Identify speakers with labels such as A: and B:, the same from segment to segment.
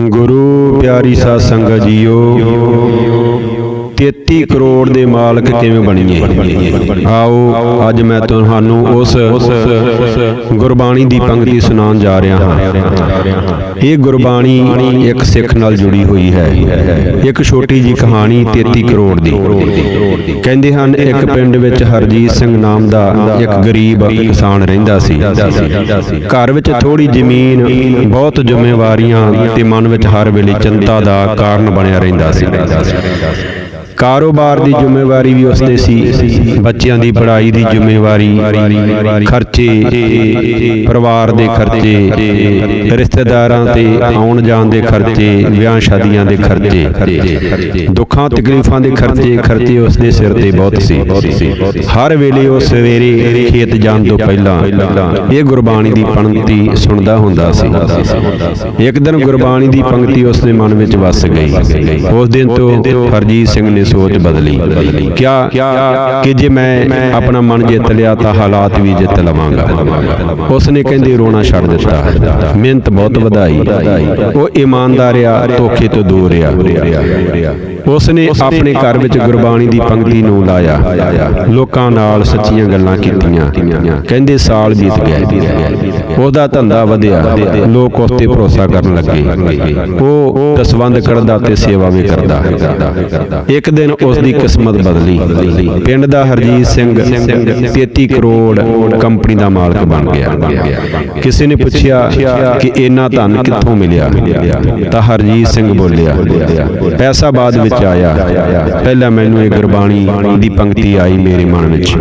A: ਗੁਰੂ ਪਿਆਰੀ ਸਾਧ ਸੰਗਤ ਜੀਓ। 33 ਕਰੋੜ ਦੇ ਮਾਲਕ ਕਿਵੇਂ ਬਣੀਏ? ਆਓ, ਅੱਜ ਮੈਂ ਤੁਹਾਨੂੰ ਉਸ ਗੁਰਬਾਣੀ ਦੀ ਪੰਕਤੀ ਸੁਣਾਉਣ ਜਾ ਰਿਹਾ ਹਾਂ। ਇਹ ਗੁਰਬਾਣੀ ਇੱਕ ਸਿੱਖ ਨਾਲ ਜੁੜੀ ਹੋਈ ਹੈ। ਇੱਕ ਛੋਟੀ ਜੀ ਕਹਾਣੀ 33 ਕਰੋੜ ਦੀ। ਕਹਿੰਦੇ ਹਨ, ਇੱਕ ਪਿੰਡ ਵਿੱਚ ਹਰਜੀਤ ਸਿੰਘ ਨਾਮ ਦਾ ਇੱਕ ਗਰੀਬ ਕਿਸਾਨ ਰਹਿੰਦਾ ਸੀ। ਘਰ ਵਿੱਚ ਥੋੜੀ ਜ਼ਮੀਨ, ਬਹੁਤ ਜ਼ਿੰਮੇਵਾਰੀਆਂ ਤੇ ਮਨ ਵਿੱਚ ਹਰ ਵੇਲੇ ਚਿੰਤਾ ਦਾ ਕਾਰਨ ਬਣਿਆ ਰਹਿੰਦਾ ਸੀ। ਕਾਰੋਬਾਰ ਦੀ ਜ਼ਿੰਮੇਵਾਰੀ ਵੀ ਉਸਦੇ ਸੀ। ਬੱਚਿਆਂ ਦੀ ਪੜ੍ਹਾਈ ਦੀ ਜ਼ਿੰਮੇਵਾਰੀ, ਖਰਚੇ, ਪਰਿਵਾਰ ਦੇ ਖਰਚੇ, ਰਿਸ਼ਤੇਦਾਰਾਂ ਤੇ ਆਉਣ ਜਾਣ ਦੇ ਖਰਚੇ, ਵਿਆਹ ਸ਼ਾਦੀਆਂ ਦੇ ਖਰਚੇ, ਦੁੱਖਾਂ, ਤਕਲੀਫਾਂ ਦੇ ਖਰਚੇ ਖਰਚੇ ਉਸਦੇ ਸਿਰ ਤੇ ਬਹੁਤ ਸੀ। ਹਰ ਵੇਲੇ ਉਹ ਸਵੇਰੇ ਖੇਤ ਜਾਣ ਤੋਂ ਪਹਿਲਾਂ ਇਹ ਗੁਰਬਾਣੀ ਦੀ ਪੰਕਤੀ ਸੁਣਦਾ ਹੁੰਦਾ ਸੀ। ਇੱਕ ਦਿਨ ਗੁਰਬਾਣੀ ਦੀ ਪੰਕਤੀ ਉਸਦੇ ਮਨ ਵਿੱਚ ਵਸ ਗਈ। ਉਸ ਦਿਨ ਤੋਂ ਹਰਜੀਤ ਸਿੰਘ ਨੇ ਸੋਚ ਬਦਲੀ। ਕਿਆ ਕਿ ਜੇ ਮੈਂ ਆਪਣਾ ਮਨ ਜਿੱਤ ਲਿਆ ਤਾਂ ਹਾਲਾਤ ਵੀ ਜਿੱਤ ਲਵਾਂਗਾ। ਉਸ ਨੇ ਕਹਿੰਦੇ, ਰੋਣਾ ਛੱਡ ਦਿੱਤਾ। ਮਿਹਨਤ ਬਹੁਤ ਵਧਾਈ। ਉਹ ਇਮਾਨਦਾਰ ਆ, ਧੋਖੇ ਤੋਂ ਦੂਰ ਰਿਹਾ ਉਸ ਨੇ ਆਪਣੇ ਘਰ ਵਿੱਚ ਗੁਰਬਾਣੀ ਦੀ ਪੰਕਤੀ ਨੂੰ ਲਾਇਆ। ਲੋਕਾਂ ਨਾਲ ਸੱਚੀਆਂ ਗੱਲਾਂ ਕੀਤੀਆਂ। ਕਹਿੰਦੇ ਸਾਲ ਬੀਤ ਗਿਆ। ਉਹਦਾ ਧੰਦਾ ਵਧਿਆ। ਲੋਕ ਉਸ ਤੇ ਭਰੋਸਾ ਕਰਨ ਲੱਗੇ। ਉਹ ਦਸਵੰਦ ਕਰਦਾ ਤੇ ਸੇਵਾ ਵੀ ਕਰਦਾ। ਇੱਕ ਦਿਨ ਉਸ ਦੀ ਕਿਸਮਤ ਬਦਲੀ। ਪਿੰਡ ਦਾ ਹਰਜੀਤ ਸਿੰਘ 33 ਕਰੋੜ ਕੰਪਨੀ ਦਾ ਮਾਲਕ ਬਣ ਗਿਆ। ਕਿਸੇ ਨੇ ਪੁੱਛਿਆ ਕਿ ਇੰਨਾ ਧਨ ਕਿੱਥੋਂ ਮਿਲਿਆ? ਤਾਂ ਹਰਜੀਤ ਸਿੰਘ ਬੋਲਿਆ ਪੈਸਾ ਬਾਅਦ ਵਿੱਚ ਆਇਆ ਪਹਿਲਾਂ ਮੈਨੂੰ ਇਹ ਗੁਰਬਾਣੀ ਦੀ ਪੰਕਤੀ ਆਈ ਮੇਰੇ ਮਨ ਵਿੱਚ।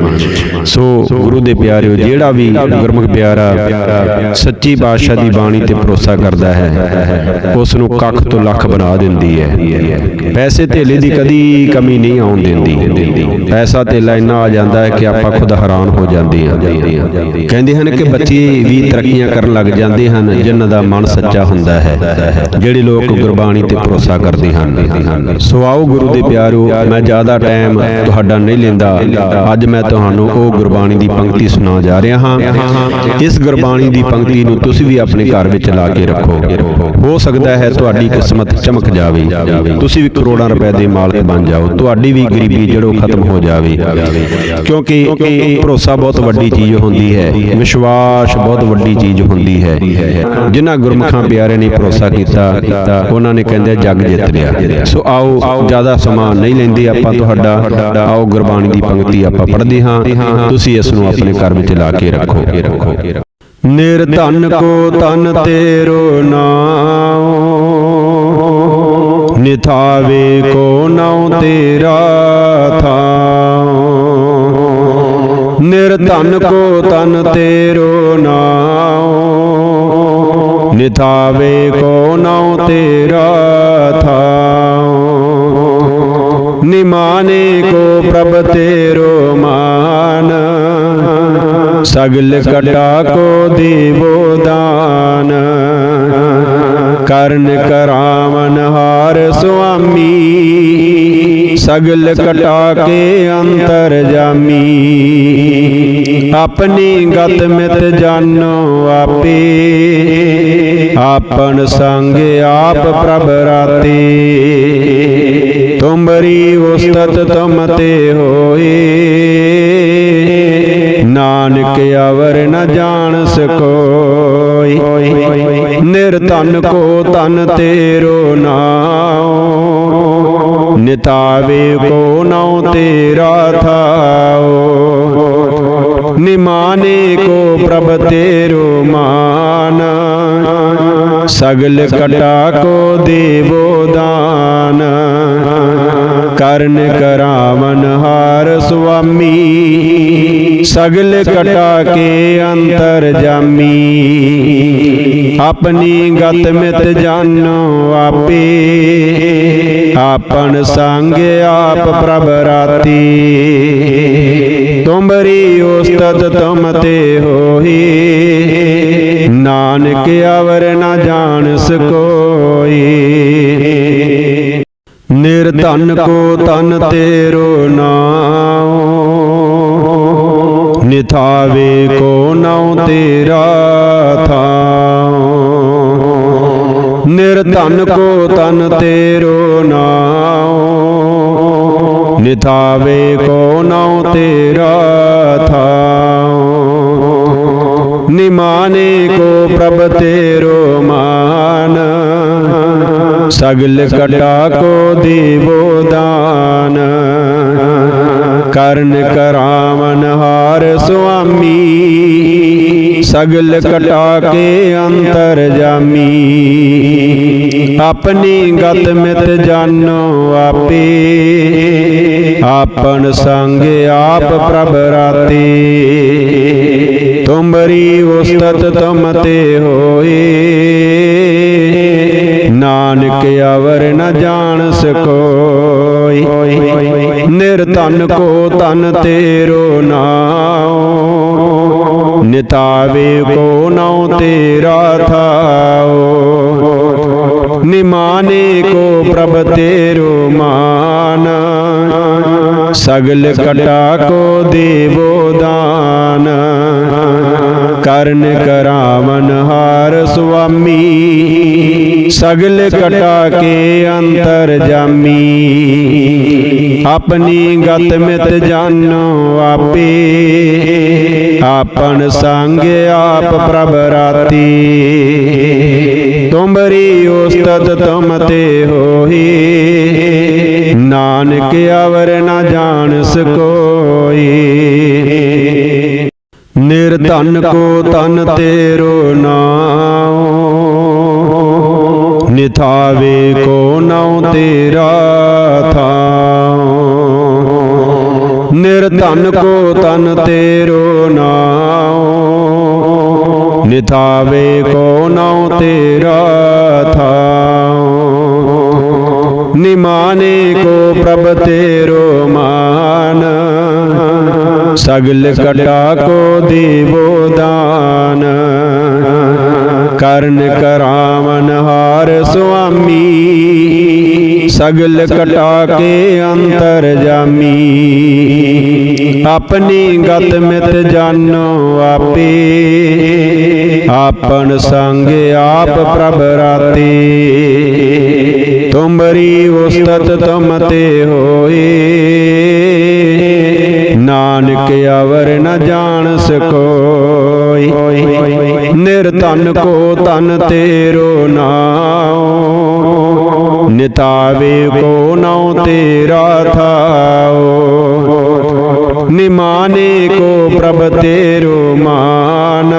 A: ਸੋ ਗੁਰੂ ਦੇ ਪਿਆਰਿਓ ਜਿਹੜਾ ਵੀ ਗੁਰਮੁਖ ਪਿਆਰਾ ਸੱਚੀ ਬਾਦਸ਼ਾਹ ਦੀ ਬਾਣੀ ਤੇ ਭਰੋਸਾ ਕਰਦਾ ਹੈ ਉਸ ਨੂੰ ਕੱਖ ਤੋਂ ਲੱਖ ਬਣਾ ਦਿੰਦੀ ਹੈ। ਪੈਸੇ ਧੇਲੇ ਦੀ ਕਦੀ ਕਮੀ ਨਹੀਂ ਆਉਣ ਦਿੰਦੀ। ਪੈਸਾ ਧੇਲਾ ਇੰਨਾ ਆ ਜਾਂਦਾ ਹੈ ਕਿ ਆਪਾਂ ਖੁਦ ਹੈਰਾਨ ਹੋ ਜਾਂਦੇ ਹਾਂ। ਕਹਿੰਦੇ ਹਨ ਕਿ ਬੱਚੇ ਵੀ ਤਰੱਕੀਆਂ ਕਰਨ ਲੱਗ ਜਾਂਦੇ ਹਨ ਜਿਨ੍ਹਾਂ ਦਾ ਮਨ ਸੱਚਾ ਹੁੰਦਾ ਹੈ ਜਿਹੜੇ ਲੋਕ ਗੁਰਬਾਣੀ ਤੇ ਭਰੋਸਾ ਕਰਦੇ ਹਨ। ਸੋ ਆਓ ਗੁਰੂ ਦੇ ਪਿਆਰੋ ਮੈਂ ਜ਼ਿਆਦਾ ਟਾਈਮ ਤੁਹਾਡਾ ਨਹੀਂ ਲੈਂਦਾ। ਅੱਜ ਮੈਂ ਤੁਹਾਨੂੰ ਉਹ ਗੁਰਬਾਣੀ ਦੀ ਪੰਕਤੀ ਸੁਣਾ ਜਾ ਰਿਹਾ ਹਾਂ। ਇਸ ਗੁਰਬਾਣੀ ਦੀ ਪੰਕਤੀ ਨੂੰ ਤੁਸੀਂ ਵੀ ਆਪਣੇ ਘਰ ਵਿੱਚ ਲਾ ਕੇ ਰੱਖੋ। ਹੋ ਸਕਦਾ ਹੈ ਤੁਹਾਡੀ ਕਿਸਮਤ ਚਮਕ ਜਾਵੇ। ਤੁਸੀਂ ਵੀ ਕਰੋੜਾਂ ਰੁਪਏ ਦੇ ਮਾਲਕ ਬਣ ਜਾਓ। ਤੁਹਾਡੀ ਵੀ ਗਰੀਬੀ ਜੜੋਂ ਖਤਮ ਹੋ ਜਾਵੇ। ਕਿਉਂਕਿ ਭਰੋਸਾ ਬਹੁਤ ਵੱਡੀ ਚੀਜ਼ ਹੁੰਦੀ ਹੈ। ਵਿਸ਼ਵਾਸ ਬਹੁਤ ਵੱਡੀ ਚੀਜ਼ ਹੁੰਦੀ ਹੈ। ਜਿਨ੍ਹਾਂ ਗੁਰਮੁਖਾਂ ਪਿਆਰੇ ਨੇ ਭਰੋਸਾ ਕੀਤਾ ਉਹਨਾਂ ਨੇ ਕਹਿੰਦੇ ਜੱਗ ਜਿੱਤ ਲਿਆ ਸੋ ਆਓ ਜ਼ਿਆਦਾ ਸਮਾਂ ਨਹੀਂ ਲੈਂਦੇ ਆਪਾਂ ਤੁਹਾਡਾ। ਆਓ ਗੁਰਬਾਣੀ ਦੀ ਪੰਕਤੀ ਆਪਾਂ ਪੜ੍ਹਦੇ ਹਾਂ। ਤੁਸੀਂ ਇਸ ਨੂੰ ਆਪਣੇ ਘਰ ਵਿੱਚ ਲਾ ਕੇ ਰੱਖੋ। ਨਿਰਧਨ ਕੋ ਤਨ ਤੇਰੋ ਨਾਮ ਨਿਥਾਵੇ ਕੋ ਨਾਉ ਤੇਰਾ ਥਾਉ। ਨਿਰਧਨ ਕੋ ਤਨ ਤੇਰੋ ਨਾਮ ਨਿਥਾਵੇ ਕੋ ਨਾਉ ਤੇਰਾ ਥਾਉ। ਮਾਨੇ ਕੋ ਪ੍ਰਭ ਤੇਰੋ ਮਾਨ। ਸਗਲ ਕਟਾ ਕੋ ਦੇਵੋ ਦਾਨ। ਕਰਨ ਕਰਾਵਨ ਹਾਰ ਸੁਆਮੀ। ਸਗਲ ਕਟਾ ਕੇ ਅੰਤਰ ਜਾਮੀ। ਆਪਣੀ ਗਤ ਮਿਤ ਜਾਣੋ ਆਪੇ। ਆਪਨ ਸੰਗ ਆਪ ਪ੍ਰਭ ਰਾਤੇ। ਤੁਮਰੀ ਉਸਤਤ ਤਮ ਤੇ ਹੋਏ ਨਾਨਕ ਅਵਰ ਨ ਜਾਣ ਸਕੋਈ। ਨਿਰਤਨ ਕੋ ਤਨ ਤੇਰੋ ਨਾਉ। ਨਿਤਾਵੇ ਕੋ ਨਾਉ ਤੇਰਾ ਥਾਉ। ਨਿਮਾਨੇ ਕੋ ਪ੍ਰਭ ਤੇਰੋ ਮਾਨ। ਸਗਲ ਕਟਾ ਕੋ ਦੇਵੋ ਦਾਨ। ਕਰਨ ਕਰਾਵਨ ਹਾਰ ਸੁਆਮੀ। ਸਗਲ ਕਟਾ ਕੇ ਅੰਤਰ ਜਾਮੀ। ਆਪਣੀ ਗਤ ਮਿਤ ਜਾਣੋ ਆਪੇ। ਆਪਨ ਸੰਗ ਆਪ ਪ੍ਰਭ ਰਾਤੀ। ਤੁਮਰੀ ਉਸਤਤ ਤੁਮ ਤੇ ਹੋਈ ਨਾਨਕ ਅਵਰ ਨਾ ਜਾਣ ਸਕੋਈ ਨਿਰਧਨ ਕੋ ਤਨ ਤੇਰੋ ਨਾਉ। ਨਿਥਾਵੇ ਕੋ ਨਾਉ ਤੇਰਾ ਥਾਉ। ਨਿਰਧਨ ਕੋ ਤਨ ਤੇਰੋ ਨਾਉ। ਨਿਥਾਵੇ ਕੋ ਨਾਉ ਤੇਰਾ ਥਾਉ। ਨਿਮਾਨੇ ਕੋ ਪ੍ਰਭ ਤੇਰੋ ਮਾਨ। ਸਗਲ ਕਟਾ ਕੋ ਦੇਵੋ ਦਾਨ। ਕਰਨ ਕਰਾਵਨ ਹਾਰ ਸੁਆਮੀ। ਸਗਲ ਕਟਾ ਕੇ ਅੰਤਰ ਜਾਮੀ। ਆਪਣੀ ਗਤ ਮਿਤ ਜਾਣੋ ਆਪੇ। ਆਪਨ ਸੰਗ ਆਪ ਪ੍ਰਭ ਰਾਤੇ। ਤੁਮਰੀ ਉਸਤਤ ਤੁਮ ਤੇ ਹੋਏ। ਨਾਨਕ ਅਵਰ ਨ ਜਾਣ ਸਕੋਈ। ਨਿਰਤਨ ਕੋ ਤਨ ਤੇਰੋ ਨਾਉ। ਨਿਤਾਵੇ ਕੋ ਨਾਉ ਤੇਰਾ ਥਾਉ। ਨਿਮਾਨੇ ਕੋ ਪ੍ਰਭ ਤੇਰੋ ਮਾਨ। ਸਗਲ ਕਟਾ ਕੋ ਦੇਵੋ ਦਾਨ। ਕਰਨ ਕਰਾਵਨ ਹਾਰ ਸੁਆਮੀ ਸਗਲ ਕਟਾ ਕੇ ਅੰਤਰ ਜਾਮੀ। ਆਪਣੀ ਗਤ ਮਿਤ ਜਾਣੋ ਆਪੇ। ਆਪਨ ਸੰਗ ਆਪ ਪ੍ਰਭ ਰਾਤੀ। ਤੁਮਰੀ ਉਸਤਤ ਤੁਮ ਤੇ ਹੋਈ ਨਾਨਕ ਅਵਰ ਨ ਜਾਣ ਸਕੋਈ ਨਿਰਧਨ ਕੋ ਤਨ ਤੇਰੋ ਨਾਉ ਥਾਵੇ ਕੋ ਨਾਉ ਤੇਰਾ ਥਾਉ ਨਿਰਧਨ ਕੋ ਤਨ ਤੇਰੋ ਨਾਉ। ਨਿਥਾਵੇ ਕੋ ਨਾਉ ਤੇਰਾ ਥਾਉ ਨਿਮਾਨੇ ਕੋ ਪ੍ਰਭ ਤੇਰੋ ਮਾਨ। ਸਗਲ ਕਟਾ ਕੋ ਦੇਵੋ ਦਾਨ। ਕਰਨ ਕਰਾਵਨ ਹਾਰ ਸੁਆਮੀ। ਸਗਲ ਕਟਾ ਕੇ ਅੰਤਰ ਜਾਮੀ। ਆਪਣੀ ਗਤ ਮਿਤ ਜਾਣੋ ਆਪੇ। ਆਪਨ ਸੰਗ ਆਪ ਪ੍ਰਭ ਰਾਤੇ। ਤੁਮਰੀ ਉਸਤਤ ਤੁਮ ਤੇ ਹੋਏ। ਨਾਨਕ ਅਵਰ ਨ ਜਾਣ ਸਕੋਈ ਨਿਰਧਨ ਕੋ ਤਨ ਤੇਰੋ ਨਾਉ। ਨਿਤਾਵੇ ਕੋ ਨਾਉ ਤੇਰਾ ਥਾਉ। ਨਿਮਾਨੇ ਕੋ ਪ੍ਰਭ ਤੇਰੋ ਮਾਨ।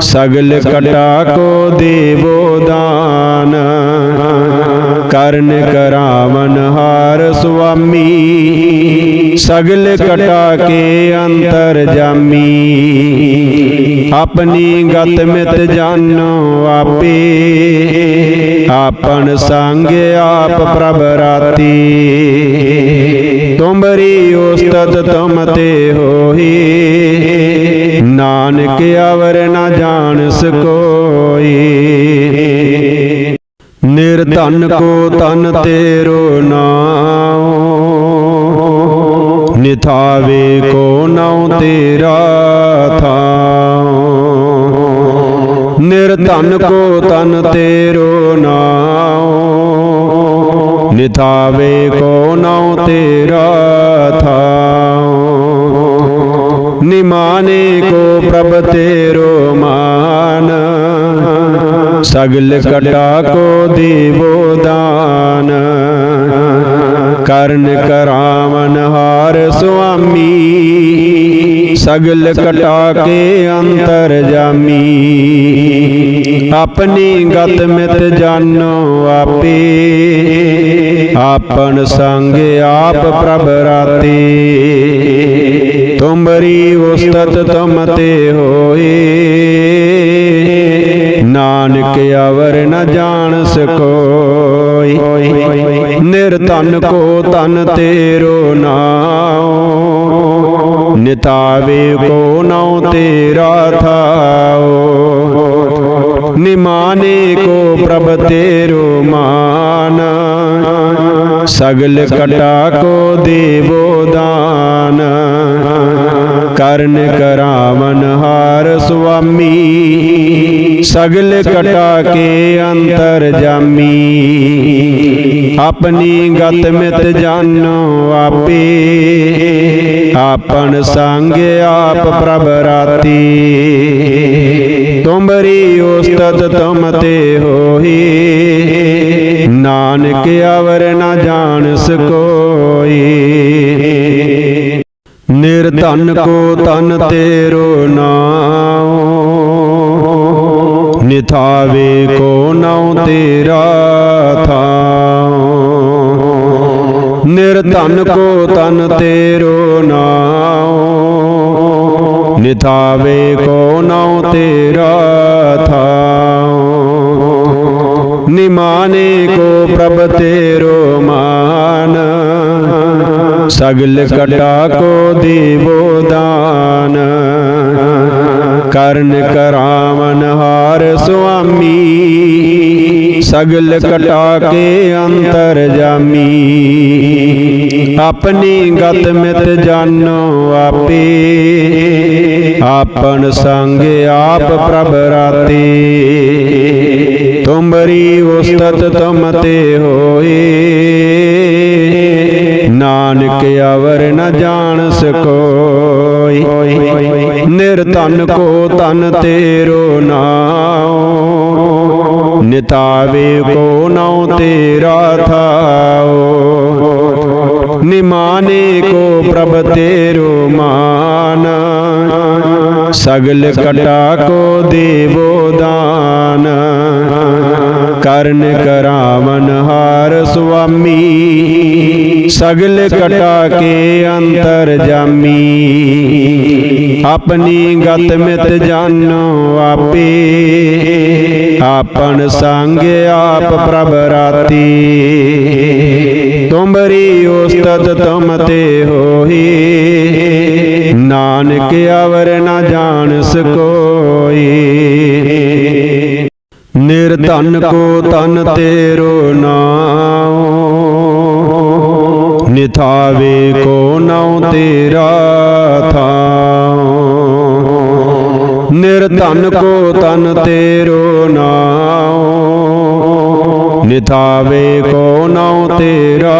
A: ਸਗਲ ਕਟਾ ਕੋ ਦੇਵੋ ਦਾਨ। ਕਰਨ ਕਰਾਵਨ ਹਾਰ ਸੁਆਮੀ ਸਗਲ ਕਟਾ ਕੇ ਅੰਤਰ ਜਾਮੀ। ਆਪਣੀ ਗਤ ਮਿਤ ਜਾਣੋ ਆਪੇ। ਆਪਨ ਸੰਗ ਆਪ ਪ੍ਰਭ ਰਾਤੀ। ਤੁਮਰੀ ਉਸਤਤ ਤੁਮ ਤੇ ਹੋਈ ਨਾਨਕ ਅਵਰ ਨ ਜਾਣ ਸਕੋਈ। ਨਿਰਧਨ ਕੋ ਤਨ ਤੇਰੋ ਨਾਉ ਨਿਥਾਵੇ ਕੋ ਨਾਉ ਤੇਰਾ ਥਾਉ ਨਿਰਧਨ ਕੋ ਤਨ ਤੇਰੋ ਨਾਉ। ਨਿਥਾਵੇ ਕੋ ਨਾਉ ਤੇਰਾ ਥਾਉ। ਨਿਮਾਨੇ ਕੋ ਪ੍ਰਭ ਤੇਰੋ ਮਾਨ। ਸਗਲ ਕਟਾ ਕੋ ਦੇਵੋ ਦਾਨ। ਕਰਨ ਕਰਾਵਨ ਹਾਰ ਸੁਆਮੀ। ਸਗਲ ਕਟਾ ਕੇ ਅੰਤਰ ਜਾਮੀ। ਆਪਣੀ ਗਤ ਮਿਤ ਜਾਣੋ ਆਪੇ। ਆਪਨ ਸੰਗ ਆਪ ਪ੍ਰਭ ਰਾਤੇ। ਤੁਮਰੀ ਉਸਤਤ ਤੁਮ ਤੇ ਹੋਏ। ਨਾਨਕ ਅਵਰ ਨ ਜਾਣ ਸਕੋਈ ਨਿਰਧਨ ਕੋ ਤਨ ਤੇਰੋ ਨਾਉ। ਨਿਤਾਵੇ ਕੋ ਨਾਉ ਤੇਰਾ ਥਾਉ। ਨਿਮਾਨੇ ਕੋ ਪ੍ਰਭ ਤੇਰੋ ਮਾਨ। ਸਗਲ ਕਟਾ ਕੋ ਦੇਵੋ ਦਾਨ। ਕਰਨ ਕਰਾਵਨ ਹਾਰ ਸੁਆਮੀ। ਸਗਲ ਕਟਾ ਕੇ ਅੰਤਰ ਜਾਮੀ। ਆਪਣੀ ਗਤ ਮਿਤ ਜਾਣੋ ਆਪੇ। ਆਪਨ ਸੰਗ ਆਪ ਪ੍ਰਭ ਰਾਤੀ। ਤੁਮਰੀ ਉਸਤਤ ਤੁਮ ਤੇ ਹੋਈ ਨਾਨਕ ਅਵਰ ਨ ਜਾਣ ਸਕੋਈ। ਨਿਰਧਨ ਕੋ ਤਨ ਤੇਰੋ ਨਾਉ। ਨਿਥਾਵੇ ਕੋ ਨਾਉ ਤੇਰਾ ਥਾਉ। ਨਿਰਧਨ ਕੋ ਤਨ ਤੇਰੋ ਨਾਉ। ਨਿਥਾਵੇ ਕੋ ਨਾਉ ਤੇਰਾ ਥਾਉ। ਨਿਮਾਨੇ ਕੋ ਪ੍ਰਭ ਤੇਰੋ ਮਾਨ। ਸਗਲ ਕਟਾ ਕੋ ਦੇਵੋ ਦਾਨ। ਕਰਨ ਕਰਾਵਨ ਹਾਰ ਸੁਆਮੀ। ਸਗਲ ਕਟਾ ਕੇ ਅੰਤਰ ਜਾਮੀ। ਆਪਣੀ ਗਤ ਮਿਤ ਜਾਣੋ ਆਪੇ। ਆਪਨ ਸੰਗ ਆਪ ਪ੍ਰਭ ਰਾਤੇ। ਤੁਮਰੀ ਉਸਤਤ ਤੁਮ ਤੇ ਹੋਏ। ਕੇ ਅਵਰ ਨ ਜਾਣ ਸਕੋਈ। ਨਿਰਧਨ ਕੋ ਤਨ ਤੇਰੋ ਨਾਉ। ਨਿਤਾਵੇ ਕੋ ਨਾਉ ਤੇਰਾ ਥਾਉ। ਨਿਮਾਨੇ ਕੋ ਪ੍ਰਭ ਤੇਰੋ ਮਾਨ। ਸਗਲ ਕਟਾ ਕੋ ਦੇਵੋ ਦਾਨ। ਕਰਨ ਕਰਾਵਨ ਹਾਰ ਸੁਆਮੀ। ਸਗਲ ਕਟਾ ਕੇ ਅੰਤਰ ਜਾਮੀ। ਆਪਣੀ ਗਤ ਮਿਤ ਜਾਣੋ ਆਪੇ। ਆਪਨ ਸੰਗ ਆਪ ਪ੍ਰਭ ਰਾਤੀ। ਤੁਮਰੀ ਉਸਤਤ ਤੁਮ ਤੇ ਹੋਈ ਨਾਨਕ ਅਵਰ ਨਾ ਜਾਣ ਸਕੋਈ। ਨਿਰਧਨ ਕੋ ਤਨ ਤੇਰੋ ਨਾਉ। ਨਿਥਾਵੇ ਕੋ ਨਾਉ ਤੇਰਾ ਥਾਉ। ਨਿਰਧਨ ਕੋ ਤਨ ਤੇਰੋ ਨਾਉ। ਨਿਥਾਵੇ ਕੋ ਨਾਉ ਤੇਰਾ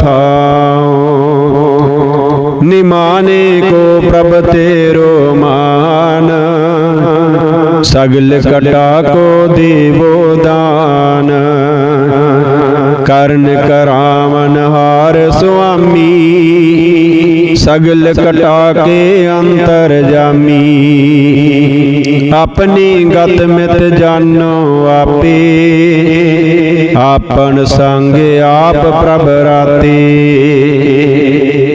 A: ਥਾਉ। ਨਿਮਾਨੇ ਕੋ ਪ੍ਰਭ ਤੇਰੋ ਮਾਨ। ਸਗਲ ਕਟਾ ਕੋ ਦੇਵੋ ਦਾਨ। ਕਰਨ ਕਰਾਵਨ ਹਾਰ ਸੁਆਮੀ, ਸਗਲ ਕਟਾ ਕੇ ਅੰਤਰ ਜਾਮੀ। ਆਪਣੀ ਗਤ ਮਿਤ ਜਾਣੋ ਆਪੇ ਆਪਨ ਸੰਗ ਆਪ ਪ੍ਰਭ ਰਾਤੇ।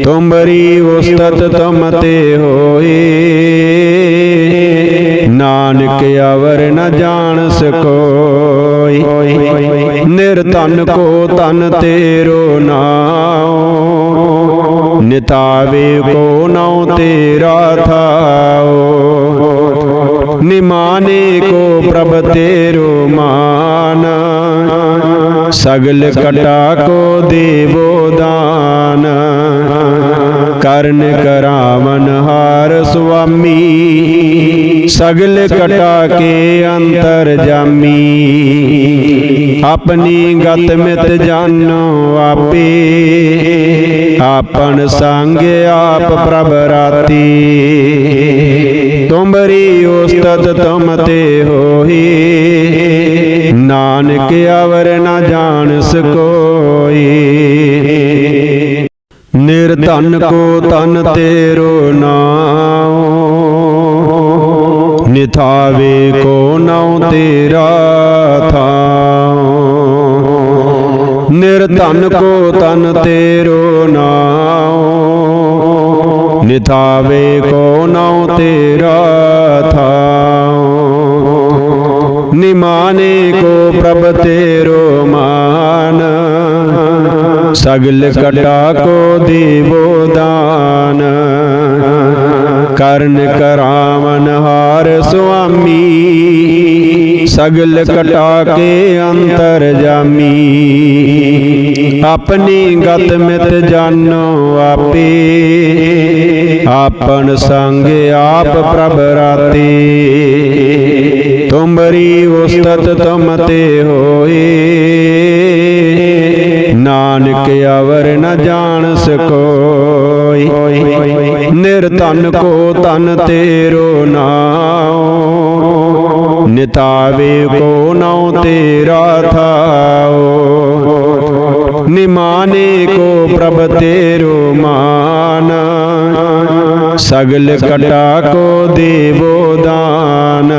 A: ਤੁਮਰੀ ਉਸਤਤ ਤੁਮ ਤੇ ਹੋਏ। ਨਾਨਕ ਅਵਰ ਨ ਜਾਣ ਸਕੋਈ। ਨਿਰਤਨ ਕੋ ਤਨ ਤੇਰੋ ਨਾਉ। ਨਿਤਾਵੇ ਕੋ ਨਾਉ ਤੇਰਾ ਥਾਉ। ਨਿਮਾਨੇ ਕੋ ਪ੍ਰਭ ਤੇਰੋ ਮਾਨ। ਸਗਲ ਕਟਾ ਕੋ ਦੇਵੋ ਦਾਨ। ਕਰਨ ਕਰਾਵਨ ਹਾਰ ਸੁਆਮੀ। ਸਗਲ ਕਟਾ ਕੇ ਅੰਤਰ ਜਾਮੀ। ਆਪਣੀ ਗਤ ਮਿਤ ਜਾਣੋ ਆਪੇ। ਆਪਨ ਸੰਗ ਆਪ ਪ੍ਰਭ ਰਾਤੀ। ਤੁਮਰੀ ਉਸਤਤ ਤੁਮ ਤੇ ਹੋਈ ਨਾਨਕ ਅਵਰ ਨਾ ਜਾਣ ਸਕੋਈ ਨਿਰਧਨ ਕੋ ਤਨ ਤੇਰੋ ਨਾਉ। ਨਿਥਾਵੇ ਕੋ ਨਾਉ ਤੇਰਾ ਥਾਉ। ਨਿਰਧਨ ਕੋ ਤਨ ਤੇਰੋ ਨਾਉ। ਨਿਥਾਵੇ ਕੋ ਨਾਉ ਤੇਰਾ ਥਾਉ। ਨਿਮਾਨੇ ਕੋ ਪ੍ਰਭ ਤੇਰੋ ਮਾਨ। ਸਗਲ ਕਟਾ ਕੋ ਦੇਵੋ ਦਾਨ। ਕਰਨ ਕਰਾਵਨ ਹਾਰ ਸੁਆਮੀ। ਸਗਲ ਕਟਾ ਕੇ ਅੰਤਰ ਜਾਮੀ। ਆਪਣੀ ਗਤ ਮਿਤ ਜਾਣੋ ਆਪੇ। ਆਪਨ ਸੰਗ ਆਪ ਪ੍ਰਭ ਰਾਤੇ। ਤੁਮਰੀ ਉਸਤਤ ਤੁਮ ਤੇ ਹੋਏ। ਨਾਨਕ ਅਵਰ ਨ ਜਾਣ ਸਕੋਈ ਨਿਰਧਨ ਕੋ ਤਨ ਤੇਰੋ ਨਾਉ। ਨਿਤਾਵੇ ਕੋ ਨਾਉ ਤੇਰਾ ਥਾਉ। ਨਿਮਾਨੇ ਕੋ ਪ੍ਰਭ ਤੇਰੋ ਮਾਨ। ਸਗਲ ਕਟਾ ਕੋ ਦੇਵੋ ਦਾਨ।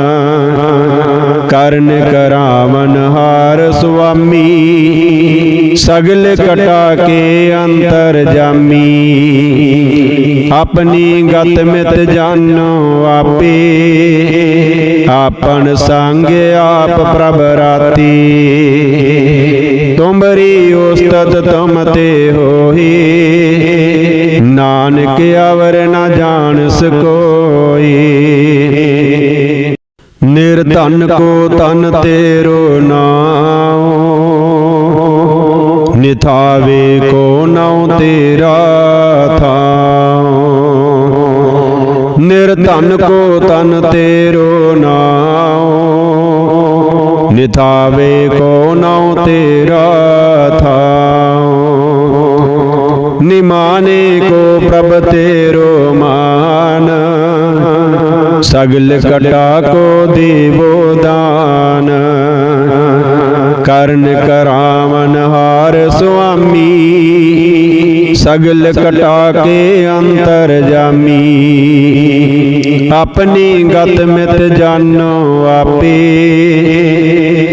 A: ਕਰਨ ਕਰਾਵਨ ਹਾਰ ਸੁਆਮੀ। ਸਗਲ ਕਟਾ ਕੇ ਅੰਤਰ ਜਾਮੀ। ਆਪਣੀ ਗਤ ਮਿਤ ਜਾਣੋ ਆਪੇ। ਆਪਨ ਸੰਗ ਆਪ ਪ੍ਰਭ ਰਾਤੀ। ਤੁਮਰੀ ਉਸਤਤ ਤੁਮ ਤੇ ਹੋਈ ਨਾਨਕ ਅਵਰ ਨਾ ਜਾਣ ਸਕੋਈ। ਨਿਰਧਨ ਕੋ ਤਨ ਤੇਰੋ ਨਾਉ। ਨਿਥਾਵੇ ਕੋ ਨਾਉ ਤੇਰਾ ਥਾਉ। ਨਿਰਧਨ ਕੋ ਤਨ ਤੇਰੋ ਨਾਉ। ਨਿਥਾਵੇ ਕੋ ਨਾਉ ਤੇਰਾ ਥਾਉ। ਨਿਮਾਨੇ ਕੋ ਪ੍ਰਭ ਤੇਰੋ ਮਾਨ। ਸਗਲ ਕਟਾ ਕੋ ਦੇਵੋ ਦਾਨ। ਕਰਨ ਕਰਾਵਨ ਹਾਰ ਸੁਆਮੀ, ਸਗਲ ਕਟਾ ਕੇ ਅੰਤਰ ਜਾਮੀ। ਆਪਣੀ ਗਤ ਮਿਤ ਜਾਣੋ ਆਪੇ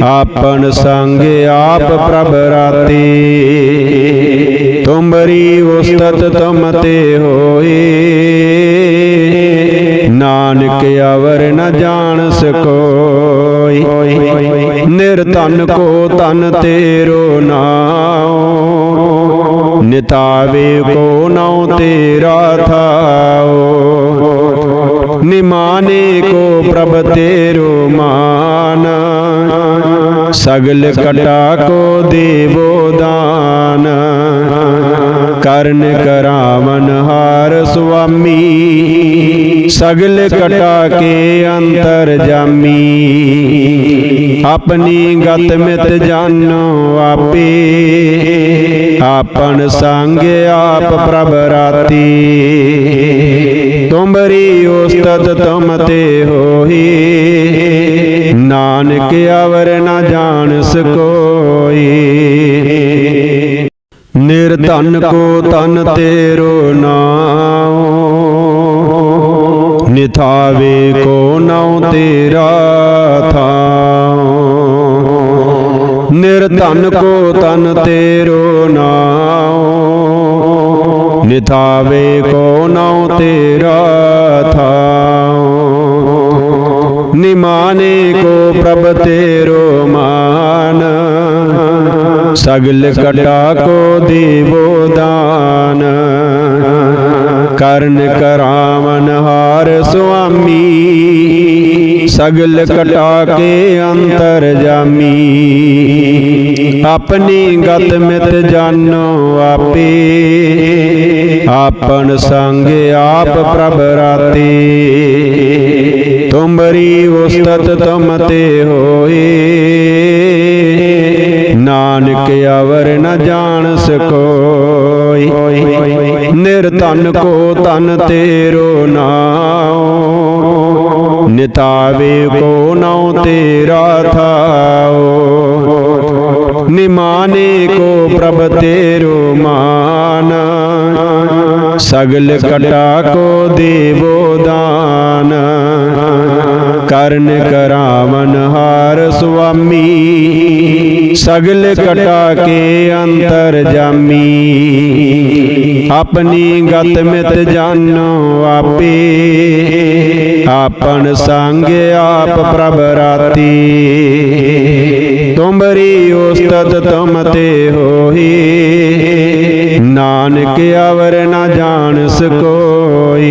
A: ਆਪਨ ਸੰਗ ਆਪ ਪ੍ਰਭ ਰਾਤੇ। ਤੁਮਰੀ ਉਸਤਤ ਤੁਮ ਤੇ ਹੋਏ। ਨਾਨਕ ਅਵਰ ਨ ਜਾਣ ਸਕੋਈ। ਨਿਰਤਨ ਕੋ ਤਨ ਤੇਰੋ ਨਾਉ। ਨਿਤਾਵੇ ਕੋ ਨਾਉ ਤੇਰਾ ਥਾਉ। ਨਿਮਾਨੇ ਕੋ ਪ੍ਰਭ ਤੇਰੋ ਮਾਨ। ਸਗਲ ਕਟਾ ਕੋ ਦੇਵੋ ਦਾਨ। ਕਰਨ ਕਰਾਵਨ ਹਾਰ ਸੁਆਮੀ। ਸਗਲ ਕਟਾ ਕੇ ਅੰਤਰ ਜਾਮੀ। ਆਪਣੀ ਗਤ ਮਿਤ ਜਾਣੋ ਆਪੇ। ਆਪਨ ਸੰਗ ਆਪ ਪ੍ਰਭ ਰਾਤੀ। ਤੁਮਰੀ ਉਸਤਤ ਤੁਮ ਤੇ ਹੋਈ ਨਾਨਕ ਅਵਰ ਨ ਜਾਣ ਸਕੋਈ। ਨਿਰਧਨ ਕੋ ਤਨ ਤੇਰੋ ਨਾਉ ਨਿਥਾਵੇ ਕੋ ਨਾਉ ਤੇਰਾ ਥਾਉ ਨਿਰਧਨ ਕੋ ਤਨ ਤੇਰੋ ਨਾਉ। ਨਿਥਾਵੇ ਕੋ ਨਾਉ ਤੇਰਾ ਥਾਉ। ਨਿਮਾਨੇ ਕੋ ਪ੍ਰਭ ਤੇਰੋ ਮਾਨ। ਸਗਲ ਕਟਾ ਕੋ ਦੇਵੋ ਦਾਨ। ਕਰਨ ਕਰਾਵਨ ਹਾਰ ਸੁਆਮੀ। ਸਗਲ ਕਟਾ ਕੇ ਅੰਤਰ ਜਾਮੀ। ਆਪਣੀ ਗਤ ਮਿਤ ਜਾਣੋ ਆਪੇ। ਆਪਨ ਸੰਗ ਆਪ ਪ੍ਰਭ ਰਾਤੇ। ਤੁਮਰੀ ਉਸਤਤ ਤੁਮ ਤੇ ਹੋਏ। ਨਾਨਕ ਅਵਰ ਨ ਜਾਣ ਸਕੋਈ ਨਿਰਧਨ ਕੋ ਤਨ ਤੇਰੋ ਨਾਉ। ਨਿਤਾਵੇ ਕੋ ਨਾਉ ਤੇਰਾ ਥਾਉ। ਨਿਮਾਨੇ ਕੋ ਪ੍ਰਭ ਤੇਰੋ ਮਾਨ। ਸਗਲ ਕਟਾ ਕੋ ਦੇਵੋ ਦਾਨ। ਕਰਨ ਕਰਾਵਨ ਹਾਰ ਸੁਆਮੀ। ਸਗਲ ਕਟਾ ਕੇ ਅੰਤਰ ਜਾਮੀ। ਆਪਣੀ ਗਤ ਮਿਤ ਜਾਣੋ ਆਪੇ। ਆਪਨ ਸੰਗ ਆਪ ਪ੍ਰਭ ਰਾਤੀ। ਤੁਮਰੀ ਉਸਤਤ ਤੁਮ ਤੇ ਹੋਈ ਨਾਨਕ ਅਵਰ ਨ ਜਾਣ ਸਕੋਈ